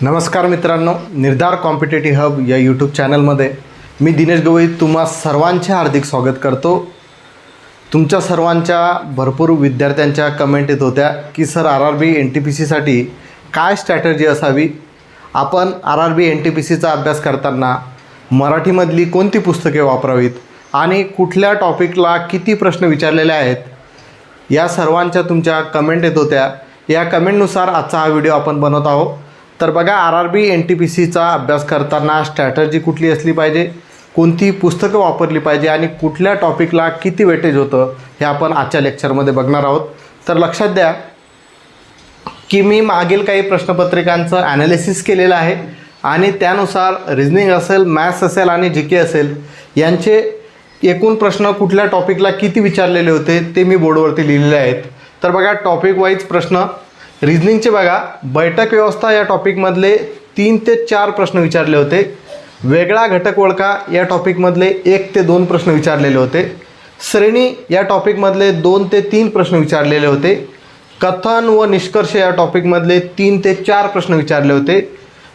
नमस्कार मित्रांनो निर्धार कॉम्पिटेटिव्ह हब या यूट्यूब चॅनलमध्ये मी दिनेश गवई तुम्हा सर्वांचे हार्दिक स्वागत करतो. तुमच्या सर्वांच्या भरपूर विद्यार्थ्यांच्या कमेंट येत होत्या की sir R R B N T P सीसाठी काय स्ट्रॅटर्जी असावी? आपण R R B N T P सीचा अभ्यास करताना मराठीमधली कोणती पुस्तके वापरावीत आणि कुठल्या टॉपिकला किती प्रश्न विचारलेले आहेत? या सर्वांच्या तुमच्या कमेंट येत होत्या. या कमेंटनुसार आजचा हा व्हिडिओ आपण बनवत आहोत. तर बघा R R B N T P सीचा अभ्यास करताना स्ट्रॅटर्जी कुठली असली पाहिजे? कोणती पुस्तकं वापरली पाहिजे? आणि कुठल्या टॉपिकला किती वेटेज होतं? हे आपण आजच्या लेक्चरमध्ये बघणार आहोत. तर लक्षात द्या की मी मागील काही प्रश्नपत्रिकांचं ॲनालिसिस केलेलं आहे. आणि त्यानुसार रिजनिंग असेल मॅथ्स असेल आणि जी के असेल यांचे एकूण प्रश्न कुठल्या टॉपिकला किती विचारलेले होते ते मी बोर्डवरती लिहिलेले आहेत. तर बघा टॉपिक वाईज प्रश्न रिझनिंगचे बघा बैठक व्यवस्था या टॉपिकमधले तीन ते चार प्रश्न विचारले होते. वेगळा घटक ओळखा या टॉपिकमधले एक ते दोन प्रश्न विचारलेले होते. श्रेणी या टॉपिकमधले दोन ते तीन प्रश्न विचारलेले होते. कथन व निष्कर्ष या टॉपिकमधले तीन ते चार प्रश्न विचारले होते.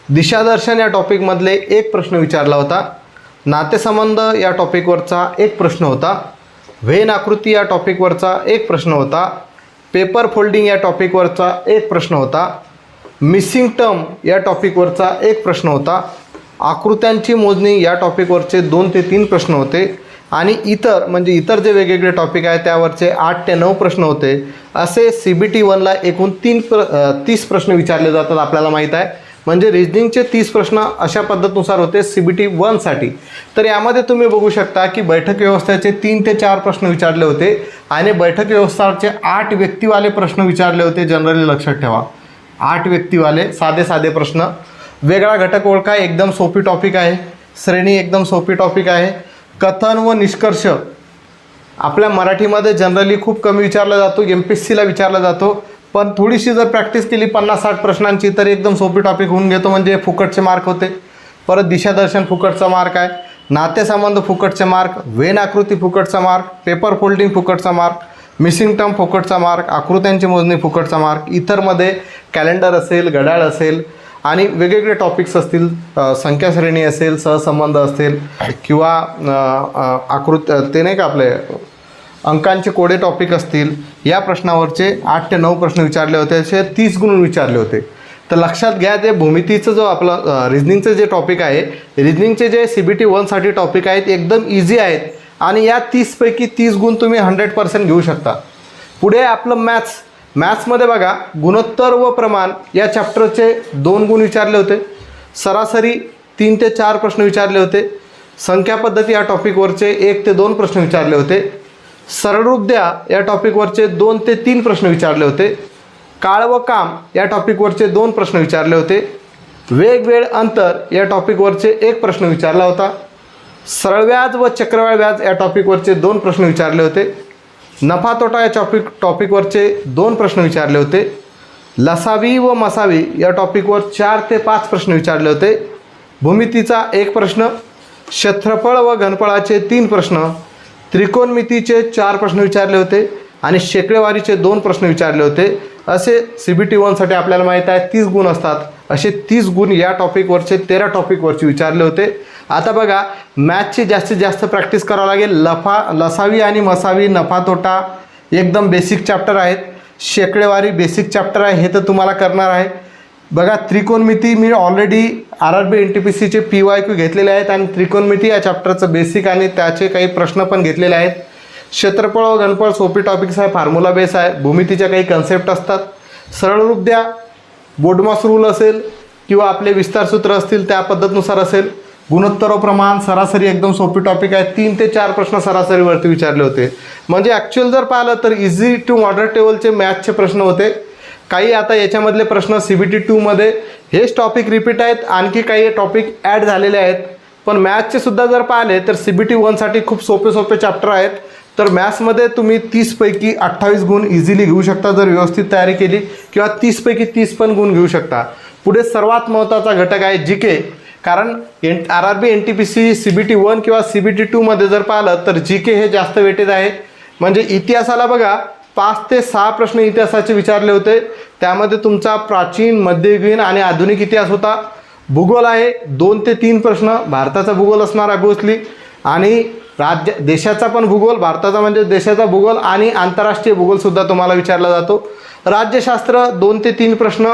दिशादर्शन या टॉपिकमधले एक प्रश्न विचारला होता. नातेसंबंध या टॉपिकवरचा एक प्रश्न होता. व्हेन आकृती या टॉपिकवरचा एक प्रश्न होता. पेपर फोल्डिंग या टॉपिकवरचा एक प्रश्न होता. मिसिंग टर्म या टॉपिकवरचा एक प्रश्न होता. आकृत्यांची मोजणी या टॉपिकवरचे दोन ते तीन प्रश्न होते. आणि इतर म्हणजे इतर जे वेगवेगळे टॉपिक आहे त्यावरचे आठ ते नऊ प्रश्न होते. असे सी बी टी वनला एकूण तीन प्र तीस प्रश्न विचारले जातात आपल्याला माहीत आहे. म्हणजे रिजनिंगचे तीस प्रश्न अशा पद्धतीनुसार होते सी बी टी वनसाठी तर यामध्ये तुम्ही बघू शकता की बैठक व्यवस्थेचे तीन ते चार प्रश्न विचारले होते आणि बैठक व्यवस्थाचे आठ व्यक्तीवाले प्रश्न विचारले होते जनरली लक्षात ठेवा. आठ व्यक्तीवाले साधे साधे प्रश्न. वेगळा घटक ओळखा एकदम सोपी टॉपिक आहे. श्रेणी एकदम सोपी टॉपिक आहे. कथन व निष्कर्ष. आपल्या मराठीमध्ये जनरली खूप कमी विचारला जातो एम पी एस सीला विचारला जातो. पण थोडीशी जर प्रॅक्टिस केली पन्नास साठ प्रश्नांची तर एकदम सोपी टॉपिक होऊन घेतो म्हणजे फुकटचे मार्क होते. परत दिशादर्शन फुकटचा मार्क आहे. नातेसंबंध फुकटचे मार्क वेन आकृती फुकटचा मार्क पेपर फोल्डिंग फुकटचा मार्क मिसिंग टर्म फुकटचा मार्क आकृत्यांची मोजणी फुकटचा मार्क इतरमध्ये कॅलेंडर असेल घड्याळ असेल आणि वेगवेगळे टॉपिक्स असतील संख्या श्रेणी असेल सहसंबंध असेल किंवा आकृत ते नाही का आपले अंकांचे कोडे टॉपिक असतील. या प्रश्नावरचे आठ ते नऊ प्रश्न विचारले होते. असे तीस गुण विचारले होते. तर लक्षात घ्या ते भूमितीचं जो आपलं रिजनिंगचं जे टॉपिक आहे रिजनिंगचे जे सी बी टी वनसाठी टॉपिक आहेत एकदम इझी आहेत. आणि या तीसपैकी तीस गुण तुम्ही हंड्रेड पर्सेंट घेऊ शकता. पुढे आपलं मॅथ्स मॅथ्समध्ये बघा गुणोत्तर व प्रमाण या चॅप्टरचे दोन गुण विचारले होते. सरासरी तीन ते चार प्रश्न विचारले होते. संख्या पद्धती या टॉपिकवरचे एक ते दोन प्रश्न विचारले होते. सरळरूप द्या या टॉपिकवरचे दोन ते तीन प्रश्न विचारले होते. काळ व काम या टॉपिकवरचे दोन प्रश्न विचारले होते. वेगवेळ अंतर या टॉपिकवरचे एक प्रश्न विचारला होता. सरळ व्याज व चक्रवाळ व्याज या टॉपिकवरचे दोन प्रश्न विचारले होते. नफा तोटा या टॉपिक टॉपिकवरचे दोन प्रश्न विचारले होते. लसावी व मसावी या टॉपिकवर चार ते पाच प्रश्न विचारले होते. भूमितीचा एक प्रश्न क्षेत्रफळ व घनफळाचे तीन प्रश्न त्रिकोणमितीचे चार प्रश्न विचारले होते आणि शेकडेवारीचे दोन प्रश्न विचारले होते. असे सी बी टी वनसाठी आपल्याला माहीत आहे तीस गुण असतात. असे तीस गुण या टॉपिकवरचे तेरा टॉपिकवरचे विचारले होते. आता बघा मॅथची जास्तीत जास्त प्रॅक्टिस करावं लागेल. लफा लसावी आणि मसावी नफा तोटा एकदम बेसिक चॅप्टर आहेत. शेकडेवारी बेसिक चॅप्टर आहे हे तर तुम्हाला करणार आहे. बघा त्रिकोणमिती मी already R R B N T P सीचे पी वाय क्यू घेतलेले आहेत आणि त्रिकोणमिती या चॅप्टरचं बेसिक आणि त्याचे काही प्रश्न पण घेतलेले आहेत. क्षेत्रफळ व घनफळ सोपी टॉपिक्स आहे फॉर्म्युला बेस आहे भूमितीच्या काही कन्सेप्ट असतात. सरळ रूप द्या. बोडमास रूल असेल किंवा आपले विस्तार सूत्र असतील त्या पद्धतीनुसार असेल. गुणोत्तर व प्रमाण सरासरी एकदम सोपी टॉपिक आहे. तीन ते चार प्रश्न सरासरीवरती विचारले होते. म्हणजे ॲक्च्युअल जर पाहिलं तर इझी टू मॉडरेट टेबलचे मॅथचे प्रश्न होते. काही आता याच्यामधले प्रश्न सी बी टी टूमध्ये हेच टॉपिक रिपीट आहेत आणखी काही टॉपिक ॲड झालेले आहेत. पण मॅथ्सचे सुद्धा जर पाहिले तर सी बी टी वनसाठी खूप सोपे सोपे चॅप्टर आहेत. तर मॅथ्समध्ये तुम्ही तीसपैकी अठ्ठावीस गुण इझिली घेऊ शकता जर व्यवस्थित तयारी केली किंवा तीसपैकी तीस पण गुण घेऊ शकता. पुढे सर्वात महत्त्वाचा घटक आहे जी के कारण N R R B N T P C C B T one किंवा सी बी टी टूमध्ये जर पाहिलं तर जी के हे जास्त वेटेज आहे. म्हणजे इतिहासाला बघा पाच ते सहा प्रश्न इतिहासाचे विचारले होते. त्यामध्ये तुमचा प्राचीन मध्ययुगीन आणि आधुनिक इतिहास होता. भूगोल आहे दोन ते तीन प्रश्न. भारताचा भूगोल असणार ऑब्वियसली आणि राज्य देशाचा पण भूगोल भारताचा म्हणजे देशाचा भूगोल आणि आंतरराष्ट्रीय भूगोलसुद्धा तुम्हाला विचारला जातो. राज्यशास्त्र दोन ते तीन प्रश्न.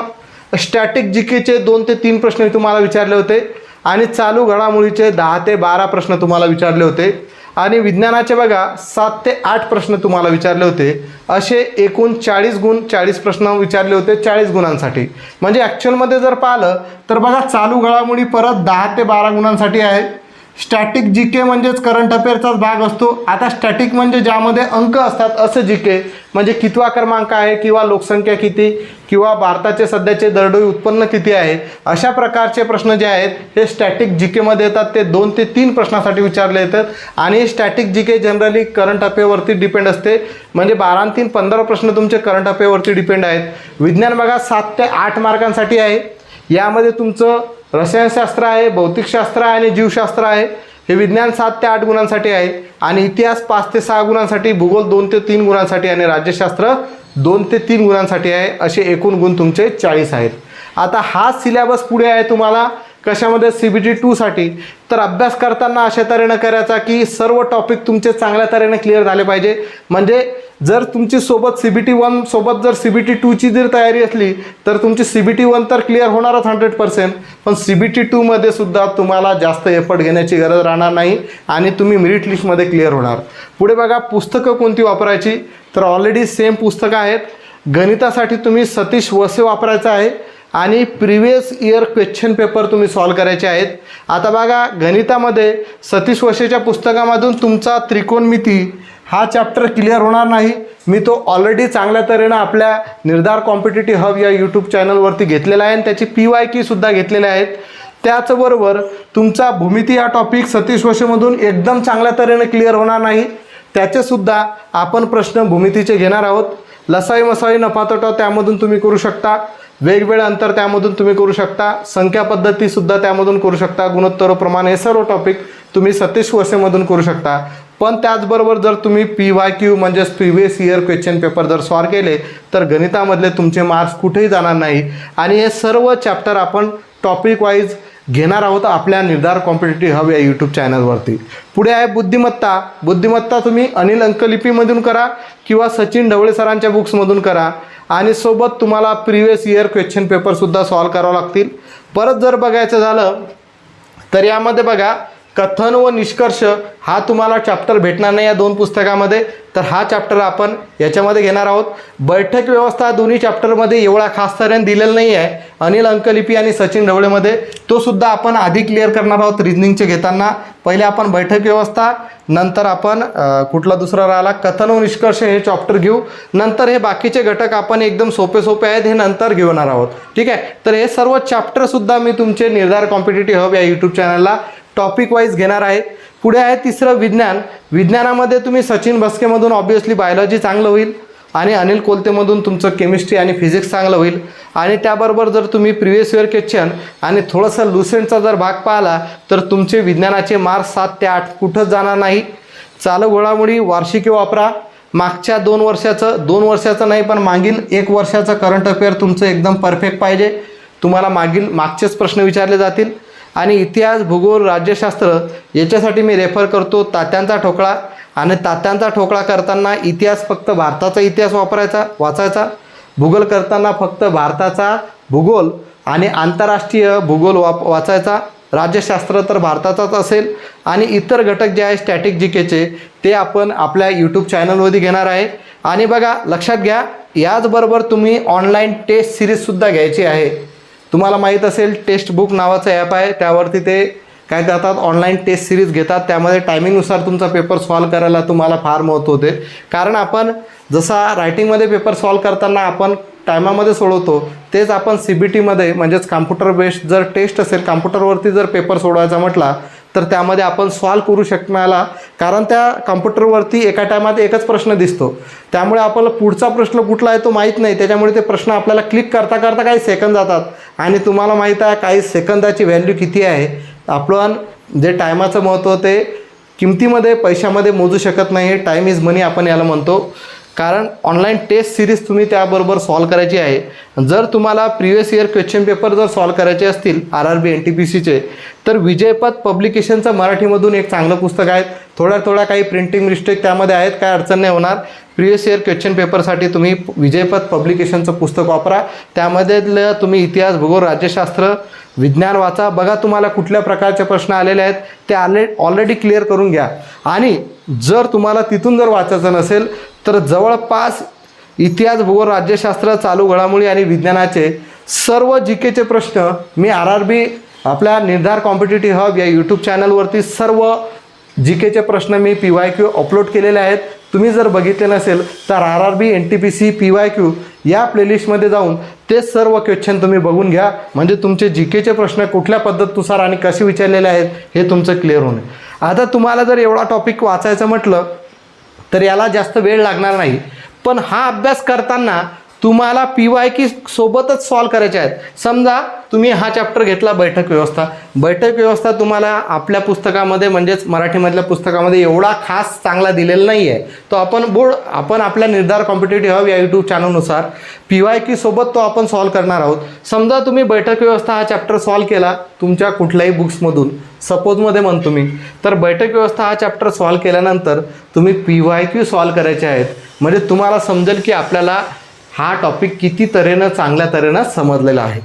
स्टॅटिक जी केचे दोन ते तीन प्रश्न तुम्हाला विचारले होते. आणि चालू घडामोडीचे दहा ते बारा प्रश्न तुम्हाला विचारले होते. आणि विज्ञानाचे बघा सात ते आठ प्रश्न तुम्हाला विचारले होते. असे एकूण चाळीस गुण चाळीस प्रश्न विचारले होते चाळीस गुणांसाठी. म्हणजे ॲक्च्युअलमध्ये जर पाहिलं तर बघा चालू घडामोडी परत दहा ते बारा गुणांसाठी आहे स्टॅटिक जी के म्हणजेच करंट अफेअरचाच भाग असतो. आता स्टॅटिक म्हणजे ज्यामध्ये अंक असतात असं जी के म्हणजे कितवा क्रमांक आहे किंवा लोकसंख्या किती किंवा भारताचे सध्याचे दरडोई उत्पन्न किती आहे अशा प्रकारचे प्रश्न जे आहेत हे स्टॅटिक जी केमध्ये येतात. ते दोन ते तीन प्रश्नासाठी विचारले येतात आणि static G K generally current अफेअरवरती depend असते. म्हणजे बारा तीन पंधरा प्रश्न तुमचे करंट अफेअरवरती डिपेंड आहेत. विज्ञान भागात सात ते आठ मार्कांसाठी आहे. यामध्ये तुमचं रसायनशास्त्र आहे भौतिकशास्त्र आहे आणि जीवशास्त्र आहे. हे विज्ञान सात ते आठ गुणांसाठी आहे आणि इतिहास पाच ते सहा गुणांसाठी भूगोल दोन ते तीन गुणांसाठी आणि राज्यशास्त्र दोन ते तीन गुणांसाठी आहे असे एकूण गुण तुमचे चाळीस आहेत. आता हा सिलेबस पुढे आहे तुम्हाला कशामध्ये? सी बी टी टूसाठी तर अभ्यास करताना अशा तऱ्हेनं करायचा की सर्व टॉपिक तुमचे चांगल्या तऱ्हेनं क्लिअर झाले पाहिजे. म्हणजे जर तुमची सोबत सी बी टी वन सोबत जर सी बी टी टूची जर तयारी असली तर तुमची सी बी टी वन तर क्लिअर होणारच हंड्रेड पर्सेंट पण सी बी टी टूमध्ये सुद्धा तुम्हाला जास्त एफर्ट घेण्याची गरज राहणार नाही आणि तुम्ही मेरिट लिस्टमध्ये क्लिअर होणार. पुढे बघा पुस्तकं कोणती वापरायची? तर ऑलरेडी सेम पुस्तकं आहेत. गणितासाठी तुम्ही सतीश वसे वापरायचं आहे आणि प्रिवियस इयर क्वेश्चन पेपर तुम्ही सॉल्व करायचे आहेत. आता बघा गणितामध्ये सतीश वशेच्या पुस्तकामधून तुमचा त्रिकोणमिती हा चॅप्टर क्लिअर होणार नाही. मी तो ऑलरेडी चांगल्या तऱ्हेनं आपल्या निर्धार कॉम्पिटेटिव्ह हब या यूट्यूब चॅनलवरती घेतलेला आहे आणि त्याची पी वाय कीसुद्धा घेतलेल्या आहेत. त्याचबरोबर तुमचा भूमिती हा टॉपिक सतीश वशेमधून एकदम चांगल्या तऱ्हेनं क्लिअर होणार नाही. त्याचेसुद्धा आपण प्रश्न भूमितीचे घेणार आहोत. लसाई मसाई नफातोटा त्यामधून तुम्ही करू शकता. वेगवेगळं अंतर त्यामधून तुम्ही करू शकता. संख्या पद्धतीसुद्धा त्यामधून करू शकता. गुणोत्तर प्रमाण हे सर्व टॉपिक तुम्ही सतीश वसेमधून करू शकता. पण त्याचबरोबर जर तुम्ही पी वाय क्यू म्हणजेच प्रिव्हियस इयर क्वेश्चन पेपर जर सॉल्व केले तर गणितामधले तुमचे मार्क्स कुठेही जाणार नाही. आणि हे सर्व चॅप्टर आपण टॉपिक वाईज घेणार आहोत आपल्या निर्धार कॉम्पिटेटिव्ह हब या यूट्यूब चॅनलवरती पुढे आहे बुद्धिमत्ता. बुद्धिमत्ता तुम्ही अनिल अंकलिपीमधून करा किंवा सचिन ढवळे सरांच्या बुक्समधून करा. आणि सोबत तुम्हाला प्रिव्हियस इयर क्वेश्चन पेपरसुद्धा सॉल्व करावं लागतील. परत जर बघायचं झालं तर यामध्ये बघा कथन व निष्कर्ष हा तुम्हाला चॅप्टर भेटणार नाही या दोन पुस्तकामध्ये. तर हा चॅप्टर आपण याच्यामध्ये घेणार आहोत. बैठक व्यवस्था दोन्ही चॅप्टरमध्ये एवढा खास तऱ्हेने दिलेला नाही आहे अनिल अंकलिपी आणि सचिन ढवळेमध्ये तो सुद्धा आपण आधी क्लिअर करणार आहोत रिजनिंगचे घेताना. पहिले आपण बैठक व्यवस्था नंतर आपण कुठला दुसरा राहिला? कथन व निष्कर्ष हे चॅप्टर घेऊ. नंतर हे बाकीचे घटक आपण एकदम सोपे सोपे आहेत हे नंतर घेणार आहोत. ठीक आहे? तर हे सर्व चॅप्टरसुद्धा मी तुमचे निर्धार कॉम्पिटेटिव्ह हब या यूट्यूब चॅनलला टॉपिक वाईज घेणार आहे. पुढे आहे तिसरं विज्ञान. विज्ञानामध्ये तुम्ही सचिन भस्केमधून ऑब्वियसली बायोलॉजी चांगलं होईल आणि अनिल कोलतेमधून तुमचं केमिस्ट्री आणि फिजिक्स चांगलं होईल. आणि त्याबरोबर जर तुम्ही प्रिव्हियस इयर क्वेश्चन आणि थोडंसं लुसेंटचा जर भाग पाहिला तर तुमचे विज्ञानाचे मार्क्स सात ते आठ कुठंच जाणार नाही. चालू घोडामोडी वार्षिकी वापरा. मागच्या दोन वर्षाचं दोन वर्षाचं नाही पण मागील एक वर्षाचं करंट अफेअर तुमचं एकदम परफेक्ट पाहिजे. तुम्हाला मागील मागचेच प्रश्न विचारले जातील. आणि इतिहास भूगोल राज्यशास्त्र याच्यासाठी मी रेफर करतो तात्यांचा ठोकळा. आणि तात्यांचा ठोकळा करताना इतिहास फक्त भारताचा इतिहास वापरायचा वाचायचा. भूगोल करताना फक्त भारताचा भूगोल आणि आंतरराष्ट्रीय भूगोल वाप वाचायचा. राज्यशास्त्र तर भारताचाच असेल. आणि इतर घटक जे आहे स्टॅटिक जी केचे ते आपण आपल्या यूट्यूब चॅनलमध्ये घेणार आहे. आणि बघा लक्षात घ्या याचबरोबर तुम्ही ऑनलाईन टेस्ट सिरीजसुद्धा घ्यायची आहे. तुम्हाला माहीत असेल टेक्स्ट बुक नावाचं ॲप आहे त्यावरती ते काय करतात? ऑनलाईन टेस्ट सिरीज घेतात. त्यामध्ये टायमिंगनुसार तुमचा पेपर सॉल्व करायला तुम्हाला फार महत्त्व होते. कारण आपण जसा रायटिंगमध्ये पेपर सॉल्व करताना आपण टायमामध्ये सोडवतो तेच आपण सी बी टीमध्ये म्हणजेच कॉम्प्युटर बेस्ड जर टेस्ट असेल कॉम्प्युटरवरती जर पेपर सोडवायचा म्हटला तर त्यामध्ये आपण सॉल्व करू शकणारा कारण त्या कॉम्प्युटरवरती एका टायमात एकच प्रश्न दिसतो. त्यामुळे आपल्याला पुढचा प्रश्न कुठला आहे तो माहीत नाही. त्याच्यामुळे ते प्रश्न आपल्याला क्लिक करता करता काही सेकंद जातात. आणि तुम्हाला माहीत आहे काही सेकंदाची व्हॅल्यू किती आहे? आपण जे टायमाचं महत्त्व ते किमतीमध्ये पैशामध्ये मोजू शकत नाही. टाईम इज मनी आपण याला म्हणतो. कारण ऑनलाईन टेस्ट सिरीज तुम्ही त्याबरोबर सॉल्व करायची आहे. जर तुम्हाला प्रिवियस इयर क्वेश्चन पेपर जर सॉल्व करायचे असतील R R B N T P सीचे तर विजयपथ पब्लिकेशनचं मराठीमधून एक चांगलं पुस्तक आहे. थोड्या थोड्या काही प्रिंटिंग मिस्टेक त्यामध्ये आहेत. काय अडचण नाही होणार. प्रिवियस इयर क्वेश्चन पेपरसाठी तुम्ही विजयपथ पब्लिकेशनचं पुस्तक वापरा. त्यामध्येलं तुम्ही इतिहास भूगोल राज्यशास्त्र विज्ञान वाचा. बघा तुम्हाला कुठल्या प्रकारचे प्रश्न आलेले आहेत ते आले ऑलरेडी क्लिअर करून घ्या. आणि जर तुम्हाला तिथून जर वाचायचं नसेल तर जवळपास इतिहास भूगोल राज्यशास्त्र चालू घडामोडी आणि विज्ञानाचे सर्व जी केचे प्रश्न मी आर आर बी आपल्या निर्धार कॉम्पिटेटिव्ह हब या यूट्यूब चॅनलवरती सर्व जी केचे प्रश्न मी पी वाय क्यू अपलोड केलेले आहेत. तुम्ही जर बघितले नसेल तर R R B N T P C P Y Q या प्लेलिस्टमध्ये जाऊन ते सर्व क्वेश्चन तुम्ही बघून घ्या. म्हणजे तुमचे जी केचे प्रश्न कुठल्या पद्धतीनुसार आणि कसे विचारलेले आहेत हे तुमचं क्लिअर होणे आता तुम्हाला जर एवढा टॉपिक वाचायचं म्हटलं तर याला जास्त वेळ लागणार नाही. पण हा अभ्यास करताना तुम्हाला पी वाय की सोबतच सॉल्व करायचे आहेत. समजा तुम्ही हा चॅप्टर घेतला बैठक व्यवस्था. बैठक व्यवस्था तुम्हाला आपल्या पुस्तकामध्ये म्हणजेच मराठीमधल्या पुस्तकामध्ये एवढा खास चांगला दिलेला नाही आहे तो आपण बोर्ड आपण आपल्या निर्धार कॉम्पिटेटिव्ह हब या यूट्यूब चॅनलनुसार पी वाय की सोबत तो आपण सॉल्व करणार आहोत. समजा तुम्ही बैठक व्यवस्था हा चॅप्टर सॉल्व केला तुमच्या कुठल्याही बुक्समधून सपोजमध्ये म्हणतो मी तर बैठक व्यवस्था हा चॅप्टर सॉल्व केल्यानंतर तुम्ही पी वाय क्यू सॉल्व करायचे आहेत. म्हणजे तुम्हाला समजेल की आपल्याला हा टॉपिक किती तऱ्हेनं चांगल्या तऱ्हेनं समजलेला आहे.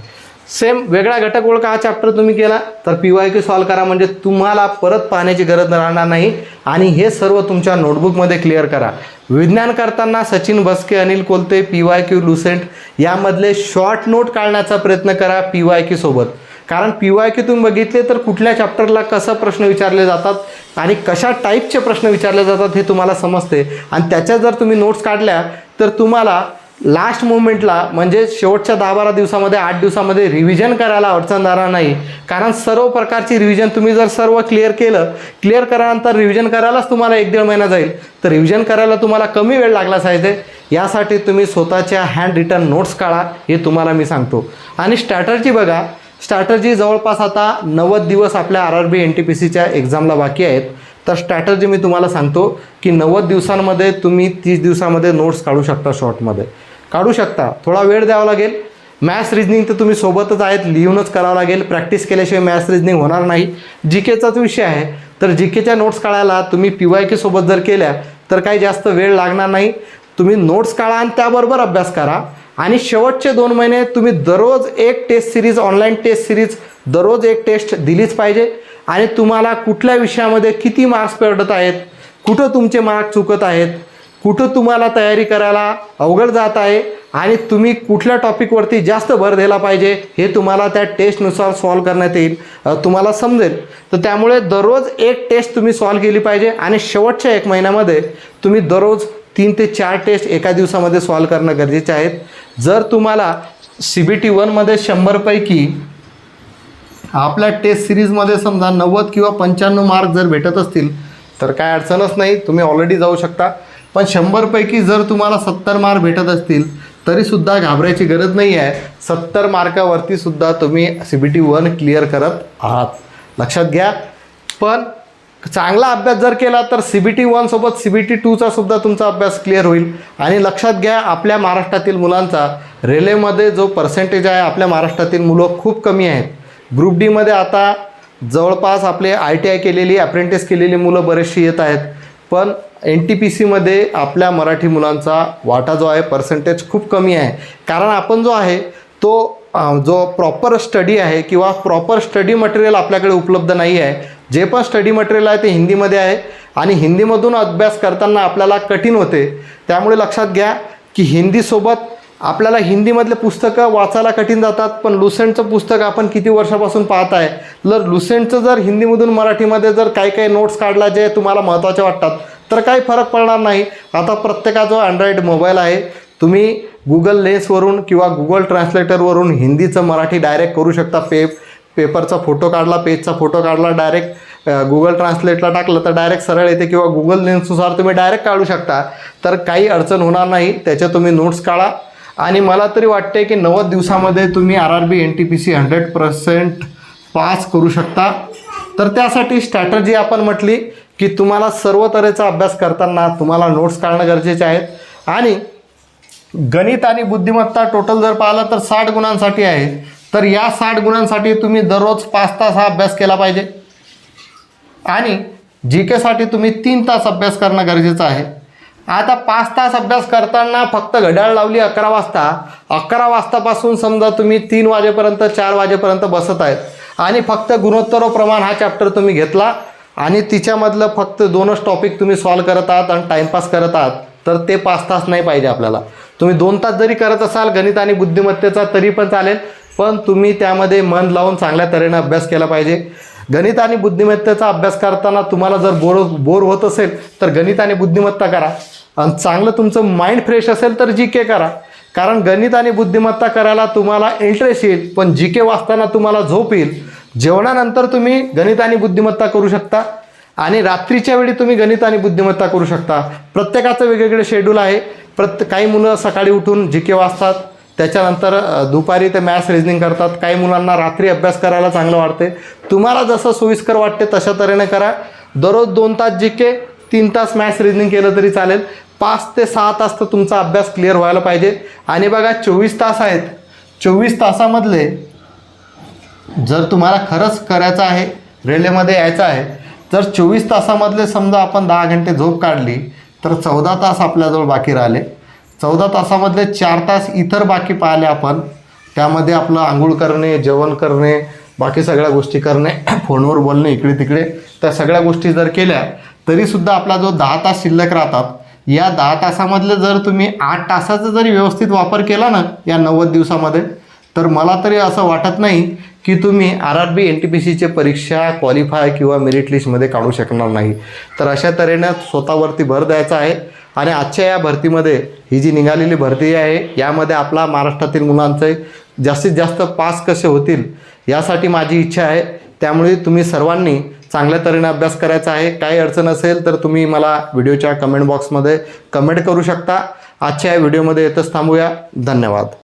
सेम वेगळा घटक ओळखा हा चॅप्टर तुम्ही केला तर पी वाय क्यू सॉल्व करा म्हणजे तुम्हाला परत पाहण्याची गरज राहणार नाही आणि हे सर्व तुमच्या नोटबुकमध्ये क्लिअर करा. विज्ञान करताना सचिन बसके Anil Kolte P Y Q Lucent यामधले short note काढण्याचा प्रयत्न करा पी वाय क्यू सोबत. कारण पी वाय क्यू तुम्ही बघितले तर कुठल्या चॅप्टरला कसं प्रश्न विचारले जातात आणि कशा टाईपचे प्रश्न विचारले जातात हे तुम्हाला समजते. आणि त्याच्या जर तुम्ही नोट्स काढल्या तर तुम्हाला लास्ट मोमेंटला म्हणजे शेवटच्या दहा बारा दिवसामध्ये आठ दिवसामध्ये रिव्हिजन करायला अडचण जाणार नाही. कारण सर्व प्रकारची रिव्हिजन तुम्ही जर सर्व क्लिअर केलं क्लिअर करानंतर रिव्हिजन करायलाच तुम्हाला एक दीड महिना जाईल. तर रिव्हिजन करायला तुम्हाला कमी वेळ लागला पाहिजे यासाठी तुम्ही स्वतःच्या हँड रिटर्न नोट्स काढा हे तुम्हाला मी सांगतो. आणि स्ट्रॅटर्जी बघा. स्ट्रॅटर्जी जवळपास आता नव्वद दिवस आपल्या R R B N T P सीच्या एक्झामला बाकी आहेत. तर स्ट्रॅटर्जी मी तुम्हाला सांगतो की नव्वद दिवसांमध्ये तुम्ही तीस दिवसामध्ये नोट्स काढू शकता शॉर्टमध्ये काढू शकता. थोडा वेळ द्यावा लागेल. मॅथ्स रिजनिंग तर तुम्ही सोबतच आहेत लिहूनच करावं लागेल. प्रॅक्टिस केल्याशिवाय मॅथ्स रिजनिंग होणार नाही. जी केचाच विषय आहे. तर जी केच्या नोट्स काढायला तुम्ही पी वाय के सोबत जर केल्या तर काही जास्त वेळ लागणार नाही. तुम्ही नोट्स काढा आणि त्याबरोबर अभ्यास करा. आणि शेवटचे दोन महिने तुम्ही दररोज एक test series online test series दररोज एक टेस्ट दिलीच पाहिजे. आणि तुम्हाला कुठल्या विषयामध्ये किती मार्क्स पडत आहेत कुठं तुमचे मार्क चुकत आहेत कुठं तुम्हाला तयारी करायला अवघड जात आहे आणि तुम्ही कुठल्या टॉपिकवरती जास्त भर दिला पाहिजे हे तुम्हाला त्या टेस्टनुसार सॉल्व करण्यात येईल. तुम्हाला समजेल. तर त्यामुळे दररोज एक टेस्ट तुम्ही सॉल्व केली पाहिजे आणि शेवटच्या एक महिन्यामध्ये तुम्ही दररोज तीन ते चार टेस्ट एका दिवसामध्ये सॉल्व करणं गरजेचे आहेत जर तुम्हाला सी बी टी वनमध्ये शंभरपैकी आपल्या टेस्ट सिरीजमध्ये समजा नव्वद किंवा पंच्याण्णव मार्क जर भेटत असतील तर काय अडचणच नाही. तुम्ही ऑलरेडी जाऊ शकता. पण शंभरपैकी जर तुम्हाला सत्तर मार्क भेटत असतील तरीसुद्धा घाबरायची गरज नाही आहे सत्तर मार्कावरती सुद्धा तुम्ही C B T one clear करत आहात. लक्षात घ्या. पण चांगला अभ्यास जर केला तर सी बी टी वनसोबत सी बी टी टूचा सुद्धा तुमचा अभ्यास क्लिअर होईल. आणि लक्षात घ्या आपल्या महाराष्ट्रातील मुलांचा रेल्वेमध्ये जो पर्सेंटेज आहे आपल्या महाराष्ट्रातील मुलं खूप कमी आहेत. ग्रुप डीमध्ये आता जवळपास आपले आय टी आय केलेली अप्रेंटिस केलेली मुलं बरेचशी येत आहेत. पण एन टी पी सीमध्ये आपल्या मराठी मुलांचा वाटा जो आहे पर्सेंटेज खूप कमी आहे. कारण आपण जो आहे तो जो प्रॉपर स्टडी आहे किंवा प्रॉपर स्टडी मटेरियल आपल्याकडे उपलब्ध नाही आहे. जे पण स्टडी मटेरियल आहे ते हिंदीमध्ये आहे आणि हिंदीमधून अभ्यास करताना आपल्याला कठीण होते. त्यामुळे लक्षात घ्या की हिंदीसोबत आपल्याला हिंदीमधले पुस्तकं वाचायला कठीण जातात पण लुसेंटचं पुस्तक आपण किती वर्षापासून पाहत आहे? तर लुसेंटचं जर हिंदीमधून मराठीमध्ये जर काही काही नोट्स काढला जे तुम्हाला महत्त्वाचे वाटतात तर काही फरक पडणार नाही. आता प्रत्येकाचा अँड्रॉइड मोबाईल आहे. तुम्ही गुगल लेन्सवरून किंवा गुगल ट्रान्सलेटरवरून हिंदीचं मराठी डायरेक्ट करू शकता. पे पेपरचा फोटो काढला पेजचा फोटो काढला डायरेक्ट गुगल ट्रान्सलेटला टाकलं तर डायरेक्ट सरळ येते किंवा गुगल लेन्सनुसार तुम्ही डायरेक्ट काढू शकता. तर काही अडचण होणार नाही. त्याच्या तुम्ही नोट्स काढा. आणि मला तरी वाटते की नव्वद दिवसामध्ये तुम्ही R R B N T P C hundred percent pass करू शकता. तर त्यासाठी स्ट्रॅटर्जी आपण म्हटली की तुम्हाला सर्व तऱ्हेचा अभ्यास करताना तुम्हाला नोट्स काढणं गरजेचे आहेत आणि गणित आणि बुद्धिमत्ता टोटल जर पाहिलं तर साठ गुणांसाठी आहे. तर या साठ गुणांसाठी तुम्ही दररोज पाच तास हा अभ्यास केला पाहिजे. आणि जी केसाठी तुम्ही तीन तास अभ्यास करणं गरजेचं आहे. आता पाच तास अभ्यास करताना फक्त घड्याळ लावली अकरा वाजता. अकरा वाजतापासून समजा तुम्ही तीन वाजेपर्यंत चार वाजेपर्यंत बसत आहेत. आणि फक्त गुणोत्तर प्रमाण हा चॅप्टर तुम्ही घेतला. आणि तिच्यामधलं फक्त दोनच टॉपिक तुम्ही सॉल्व करत आहात आणि टाईमपास करत आहात. तर ते पाच तास नाही पाहिजे आपल्याला. तुम्ही दोन तास जरी करत असाल गणित आणि बुद्धिमत्तेचा तरी पण चालेल. पण तुम्ही त्यामध्ये मन लावून चांगल्या तऱ्हेने अभ्यास केला पाहिजे. गणित आणि बुद्धिमत्तेचा अभ्यास करताना तुम्हाला जर बोर बोर होत असेल तर गणित आणि बुद्धिमत्ता करा. आणि चांगलं तुमचं माइंड फ्रेश असेल तर जी के करा. कारण गणित आणि बुद्धिमत्ता करायला तुम्हाला इंटरेस्ट येईल पण जी के वाचताना तुम्हाला झोप येईल. जेवणानंतर तुम्ही गणित आणि बुद्धिमत्ता करू शकता. आणि रात्रीच्या वेळी तुम्ही गणित आणि बुद्धिमत्ता करू शकता. प्रत्येकाचं वेगवेगळे शेड्यूल आहे. प्रत्ये काही मुलं सकाळी उठून जी के वाचतात. त्याच्यानंतर दुपारी ते मॅथ्स रिजनिंग करतात. काही मुलांना रात्री अभ्यास करायला चांगलं वाटते. तुम्हाला जसं सोयीस्कर वाटते तशा तऱ्हेने करा. दररोज दोन तास जी के तीन तास मॅथ्स रिजनिंग केलं तरी चालेल. पाच ते सहा तास तर तुमचा अभ्यास क्लिअर व्हायला पाहिजे. आणि बघा चोवीस तास आहेत. चोवीस तासामधले जर तुम्हाला खरंच करायचं आहे रेल्वेमध्ये यायचं आहे जर चोवीस तासामधले समजा आपण दहा घंटे झोप काढली तर चौदा तास आपल्याजवळ बाकी राहिले. चौदा तासामधले चार तास इतर बाकी पाहिले आपण. त्यामध्ये आपलं आंघोळ करणे जेवण करणे बाकी सगळ्या गोष्टी करणे फोनवर बोलणे इकडे तिकडे त्या सगळ्या गोष्टी जर केल्या तरीसुद्धा आपला जो दहा तास शिल्लक राहतात या दहा तासामधले जर तुम्ही आठ तासाचा जरी व्यवस्थित वापर केला ना या नव्वद दिवसामध्ये तर मला तरी असं वाटत नाही की तुम्ही R R B N T P सीचे परीक्षा क्वालिफाय किंवा मेरिट लिस्टमध्ये काढू शकणार नाही. तर अशा तऱ्हेनं स्वतःवरती भर द्यायचा आहे. आणि आजच्या या भरतीमध्ये ही जी निघालेली भरती आहे यामध्ये आपला महाराष्ट्रातील मुलांचे जास्तीत जास्त पास कसे होतील यासाठी माझी इच्छा आहे. त्यामुळे तुम्ही सर्वांनी चांगल्या तऱ्हेने अभ्यास करायचा आहे. काही अडचण असेल तर तुम्ही मला व्हिडिओच्या कमेंट बॉक्समध्ये कमेंट करू शकता. आजच्या या व्हिडिओमध्ये येतच थांबूया. धन्यवाद.